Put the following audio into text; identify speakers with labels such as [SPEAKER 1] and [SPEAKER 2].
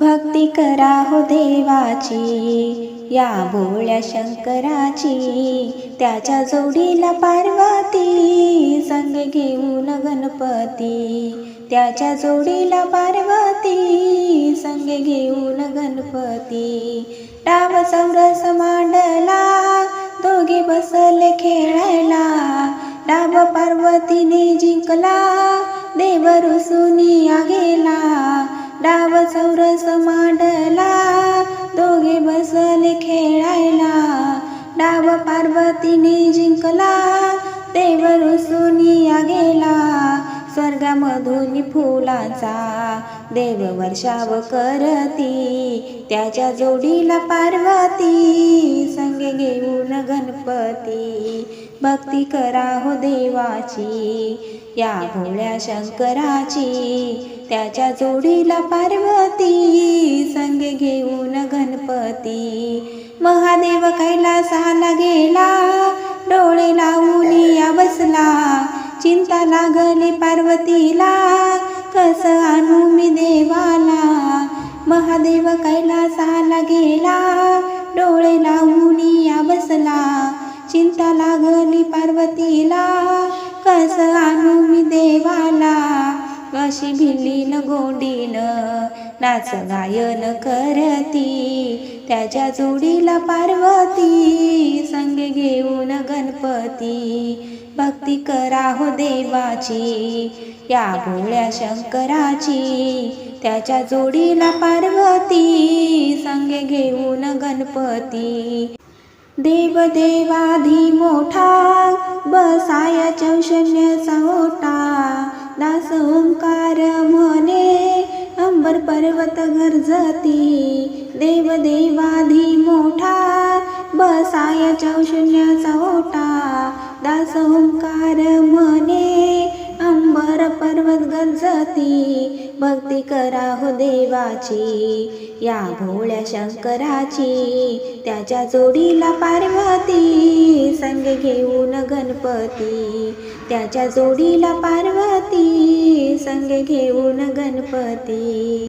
[SPEAKER 1] भक्ती करा हो देवाची या भोळ्या शंकराची त्याच्या जोडीला पार्वती संग घेऊन गणपती त्याच्या जोडीला पार्वती संग घेऊन गणपती. राम चौरस मांडला दोघे बसले खेळायला राम पार्वतीने जिंकला देव पार्वतीने जिंकला देव रुसूनी गेला स्वर्गामधून फुलाचा देव वर्षाव करती. त्याच्या जोडीला पार्वती संगे घेऊन गणपती. भक्ती करा हो देवाची या भोळ्या शंकराची. त्याच्या जोडीला पार्वती. देव कैलासाला गेला. डोळे लावून या बसला. चिंता लागली पार्वतीला. कस आणू मी देवाला? महादेव कैलासाला गेला. डोळे लावून या बसला. चिंता लागली पार्वतीला. कस आणू मी देवाला? अशी भिल्लीन गोंडी नाच गायन करती त्याच्या जोडीला पार्वती संगे घेऊन गणपती. भक्ती करा हो देवाची या भोळ्या शंकराची. त्याच्या जोडीला पार्वती संगे घेऊन गणपती. देव देवाधी मोठा बसाया चौशन्य ओटा. दास ओंकार म्हण वर पर्वत गरजती. देवदेवाधी मोठा बसाय चौशून्य चौटा दास ओंकार म्हणे अंबर पर्वत गरजती. भक्ती करा हो देवाची या भोळ्या शंकराची. त्याच्या जोडीला पार्वती संग घेऊन गणपती. त्याच्या जोडीला पार्वती संग घेऊन गणपती.